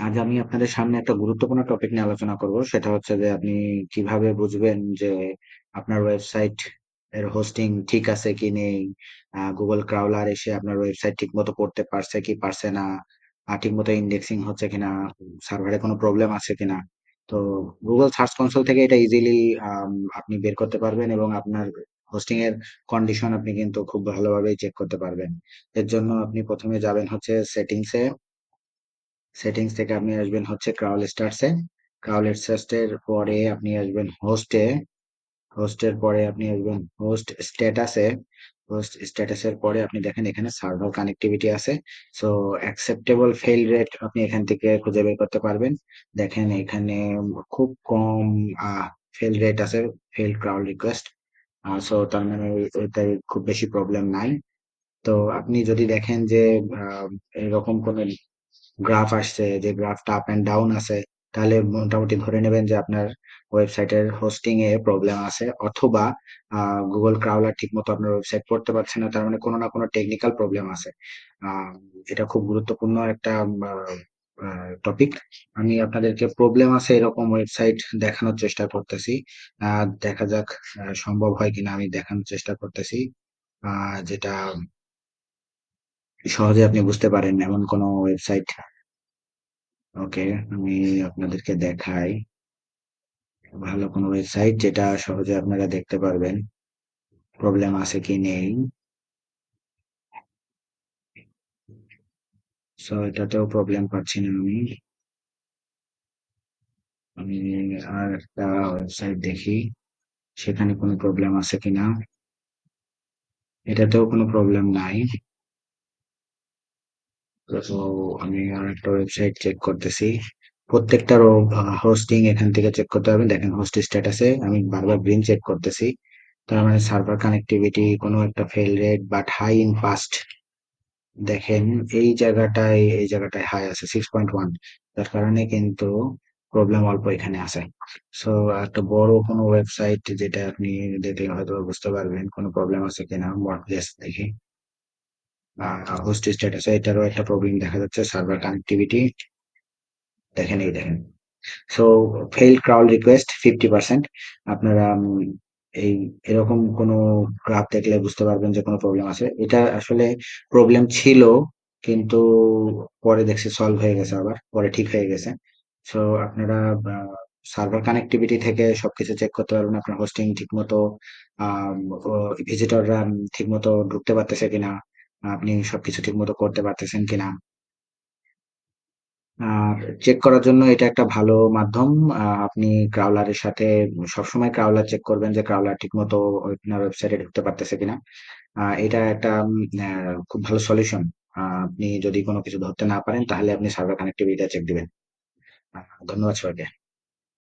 আজ আমি আপনাদের সামনে একটা গুরুত্বপূর্ণ টপিক নিয়ে আলোচনা করব। সেটা হচ্ছে যে আপনি কীভাবে বুঝবেন যে আপনার ওয়েবসাইট এর হোস্টিং ঠিক আছে কি নেই? গুগল ক্রাউলার এসে আপনার ওয়েবসাইট ঠিক মতো পড়তে পারছে কি পারছে না? ঠিক মতো ইন্ডেক্সিং হচ্ছে কিনা? সার্ভারে কোনো প্রবলেম আছে কিনা? তো গুগল সার্চ কনসোল থেকে এটা ইজিলি আপনি বের করতে পারবেন এবং আপনার হোস্টিং এর কন্ডিশন আপনি কিন্তু খুব ভালোভাবে চেক করতে পারবেন। এর জন্য আপনি প্রথমে যাবেন হচ্ছে সেটিংসে সেটিংস থেকে আপনি আসবেন হচ্ছে ক্রাউল স্টার্টসে ক্রাউল স্টার্টসের পরে আপনি আসবেন হোস্টে হোস্টের পরে আপনি আসবেন হোস্ট স্ট্যাটাসে হোস্ট স্ট্যাটাসের পরে আপনি দেখেন এখানে সার্ভার কানেক্টিভিটি আছে। সো অ্যাকসেপ্টেবল ফেল রেট আপনি এখান থেকে খুঁজে বের করতে পারবেন। দেখেন এখানে খুব কম ফেল রেট আছে ফেল ক্রাউল রিকোয়েস্ট সো তার মানে এটাই খুব বেশি প্রবলেম নাই। তো, আপনি যদি দেখেন যে এরকম কোনো গ্রাফ আসছে, যে গ্রাফটা আপ এন্ড ডাউন আছে, তাহলে মোটামুটি ধরে নেবেন যে আপনার ওয়েবসাইটের হোস্টিং এ প্রবলেম আছে, অথবা গুগল ক্রাউলার ঠিক মতো আপনার ওয়েবসাইট পড়তে পারছে না, তার মানে কোনো না কোনো টেকনিক্যাল প্রবলেম আছে। এটা খুব গুরুত্বপূর্ণ একটা টপিক আমি আপনাদেরকে প্রবলেম আছে এরকম ওয়েবসাইট দেখানোর চেষ্টা করতেছি। দেখা যাক সম্ভব হয় কিনা আমি দেখানোর চেষ্টা করতেছি। যেটা সহজে আপনি বুঝতে পারেন এমন কোনো ওয়েবসাইট ওকে আমি আপনাদেরকে দেখাই। ভালো কোনো ওয়েবসাইট যেটা সহজে আপনারা দেখতে পারবেন। প্রবলেম আছে কি নেই? সো এটাতেও প্রবলেম পাচ্ছি না আমি। আমি আর একটা ওয়েবসাইট দেখি। সেখানে কোনো প্রবলেম আছে কিনা এটাতেও কোনো প্রবলেম নাই। তো আমি আর একটা ওয়েবসাইট চেক করতেছি। প্রত্যেকটার হোস্টিং এখান থেকে চেক করতে হবে। দেখেন হোস্ট স্ট্যাটাসে আমি বারবার গ্রিন চেক করতেছি। তার মানে সার্ভার কানেক্টিভিটি কোনো একটা fail rate but high in fast দেখেন এই জায়গাটায় এই জায়গাটায় হাই আছে সিক্স পয়েন্ট ওয়ান তার কারণে কিন্তু প্রবলেম অল্প এখানে আছে। সো একটা বড় কোনো ওয়েবসাইট যেটা আপনি দেখলে হয়তো বুঝতে পারবেন কোনো প্রবলেম আছে কিনা। ওয়ার্ডপ্লেস দেখি। হোস্ট স্ট্যাটাস এটারও একটা প্রবলেম দেখা যাচ্ছে সার্ভার কানেক্টিভিটি দেখেন এই দেখেন। So fail crawl request fifty percent আপনারা এই, এরকম কোনো গ্রাফ দেখলে বুঝতে পারবেন যে কোনো প্রবলেম আছে। এটা আসলে প্রবলেম ছিল, কিন্তু পরে দেখছি সলভ হয়ে গেছে আবার, পরে ঠিক হয়ে গেছে। সো আপনারা সার্ভার কানেক্টিভিটি থেকে সবকিছু চেক করতে পারবেন, আপনার হোস্টিং ঠিক মতো ভিজিটররা ঠিক মতো ঢুকতে পারতেছে কিনা। আপনি সবকিছু ঠিক মতো করতে পারতেছেন কিনা? আর চেক করার জন্য এটা একটা ভালো মাধ্যম। আপনি ক্রাউলারের সাথে সবসময় ক্রাউলার চেক করবেন যে ক্রাউলার ঠিক মতো আপনার ওয়েবসাইটে ঢুকতে পারতেছে কিনা। এটা একটা খুব ভালো সলিউশন আপনি যদি কোনো কিছু ধরতে না পারেন তাহলে আপনি সার্ভার কানেক্টিভিটি চেক দিবেন। ধন্যবাদ সবাইকে।